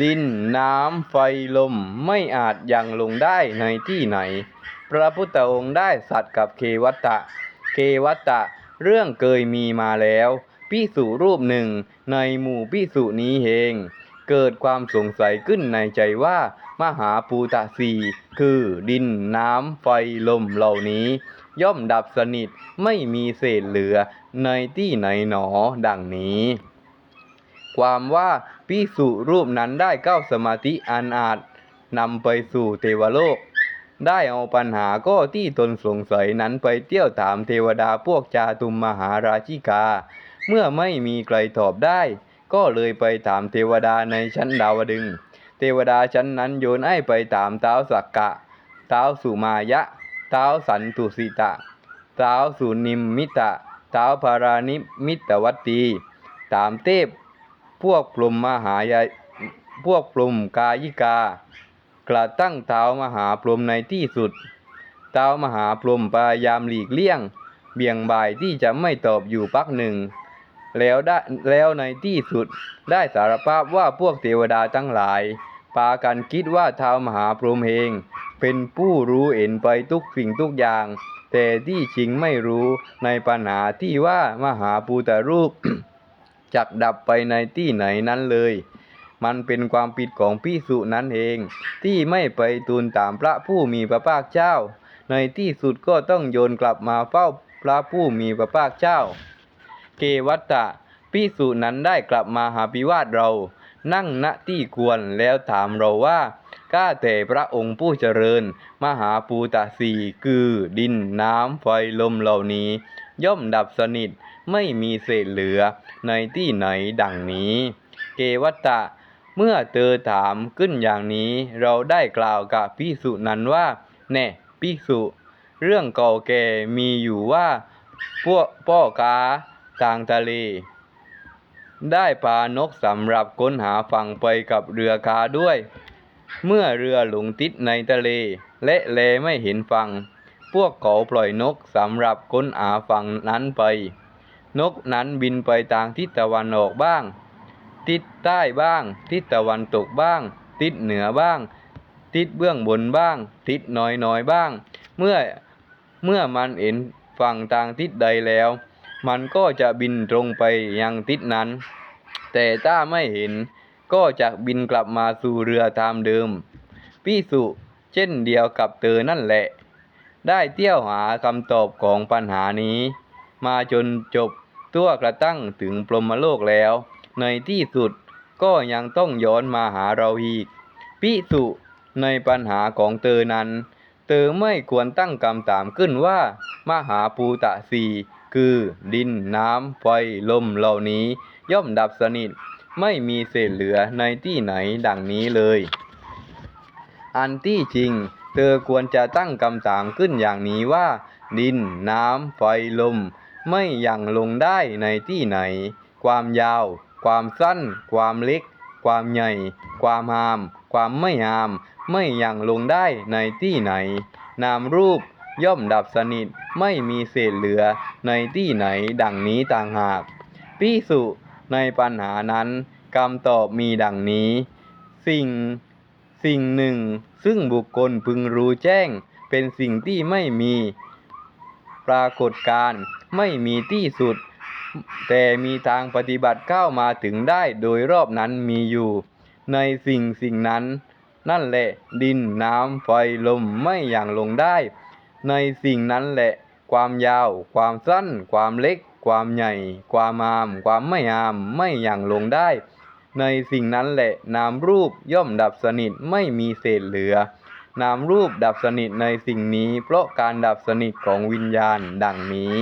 ดินน้ำไฟลมไม่อาจยังลงได้ในที่ไหน พระพุทธองค์ได้สัตว์กับเควัตตะเควัตตะ เรื่องเคยมีมาแล้วพิสุรูปหนึ่งในหมู่พิสุนี้เองเกิดความสงสัยขึ้นในใจว่า มหาภูตะสีคือดินน้ำไฟลมเหล่านี้ ย่อมดับสนิทไม่มีเศษเหลือในที่ไหนหนอดังนี้ ความว่า พิสุรูปนั้นได้เข้าสมาธิอันอาจนำไปสู่เทวโลก ได้เอาปัญหาก็ที่ตนสงสัยนั้นไปเที่ยวถามเทวดาพวกจาตุมมหาราชิกา เมื่อไม่มีใครตอบได้ ก็เลยไปถามเทวดาในชั้นดาวดึง เทวดาชั้นนั้นโยนให้ไปถามเท้าสักกะ เท้าสุมายะ เท้าสันตุสิตะ เท้าสุนิมมิตะ เท้าพารานิมิตวัตตีถามเทพ พวกพรหมมหายาพวกพรหมกายิกา กระตั้งเท้ามหาพรหมในที่สุดเท้ามหาพรหมพยายามหลีกเลี่ยง เบี่ยงบ่ายที่จะไม่ตอบอยู่พักหนึ่ง แล้วได้แล้วในที่สุดได้สารภาพว่าพวกเทวดาทั้งหลายพากันคิดว่าเท้ามหาพรหมเองเป็นผู้รู้เห็นไปทุกสิ่งทุกอย่าง แต่ที่จริงไม่รู้ในปัญหาที่ว่ามหาภูตรูป จักดับไปในที่ไหนนั้นเลย มันเป็นความผิดของพิสุนั้นเอง ที่ไม่ไปทูลตามพระผู้มีพระภาคเจ้า ในที่สุดก็ต้องโยนกลับมาเฝ้าพระผู้มีพระภาคเจ้า เกวัตตะพิสุนั้นได้กลับมาหาพิวาทเรา นั่งณที่ควรแล้วถามเราว่าข้าแต่พระองค์ผู้เจริญ มหาภูตสีคือดินน้ำไฟลมเหล่านี้ ย่อมดับสนิทไม่มีเศษเหลือในที่ไหนดังนี้ เกวัตตะ เมื่อเธอถามขึ้นอย่างนี้เราได้กล่าวกับพิสุนั้นว่า แน่พิสุเรื่องเก่าแก่มีอยู่ว่าพวกพ่อกาทางทะเล ได้พานกสำหรับค้นหาฝั่งไปกับเรือกาด้วย เมื่อเรือหลงติดในทะเล และแลไม่เห็นฝั่ง พวกเขาปล่อยนกสำหรับค้นหาฝั่งนั้นไป นกนั้นบินไปทางทิศตะวันออกบ้าง ทิศใต้บ้าง ทิศตะวันตกบ้าง ทิศเหนือบ้าง ทิศเบื้องบนบ้าง ทิศน้อยน้อยบ้าง เมื่อเมื่อมันเห็นฝั่งทางทิศใดแล้ว มันก็จะบินตรงไปยังทิศนั้น แต่ถ้าไม่เห็นก็จะบินกลับมาสู่เรือตามเดิม พี่สุเช่นเดียวกับเธอนั่นแหละ ได้เที่ยวหาคำตอบของปัญหานี้ มาจนจบตัวกระตั้งถึงพรมโลกแล้ว ในที่สุดก็ยังต้องย้อนมาหาเราอีกพิสุในปัญหาของเธอนั้น เธอไม่ควรตั้งคำถามขึ้นว่า มหาภูตะสีคือดินน้ำไฟลมเหล่านี้ย่อมดับสนิท ไม่มีเศษเหลือในที่ไหนดังนี้เลย อันที่จริง เธอควรจะตั้งคำถามขึ้นอย่างนี้ว่า ดิน น้ำ ไฟ ลม ไม่ยังลงได้ในที่ไหน ความยาว ความสั้น ความเล็ก ความใหญ่ ความหาม ความไม่หาม ไม่ยังลงได้ในที่ไหน นามรูปย่อมดับสนิทไม่มีเศษเหลือในที่ไหนดังนี้ต่างหากพิสุในปัญหานั้นคำตอบมีดังนี้ สิ่ง สิ่งหนึ่ง ซึ่งบุคคลพึงรู้แจ้ง เป็นสิ่งที่ไม่มีปรากฏการณ์ไม่มีที่สุด แต่มีทางปฏิบัติเข้ามาถึงได้โดยรอบนั้นมีอยู่ ในสิ่งสิ่งนั้น นั่นแหละ ดินน้ำไฟลมไม่อย่างลงได้ ในสิ่งนั้นแหละ ความยาว ความสั้น ความเล็ก ความใหญ่ ความงาม ความไม่งาม ไม่อย่างลงได้ ในสิ่งนั้นแหละนามรูปย่อมดับสนิทไม่มีเศษเหลือ นามรูปดับสนิทในสิ่งนี้ เพราะการดับสนิทของวิญญาณดังนี้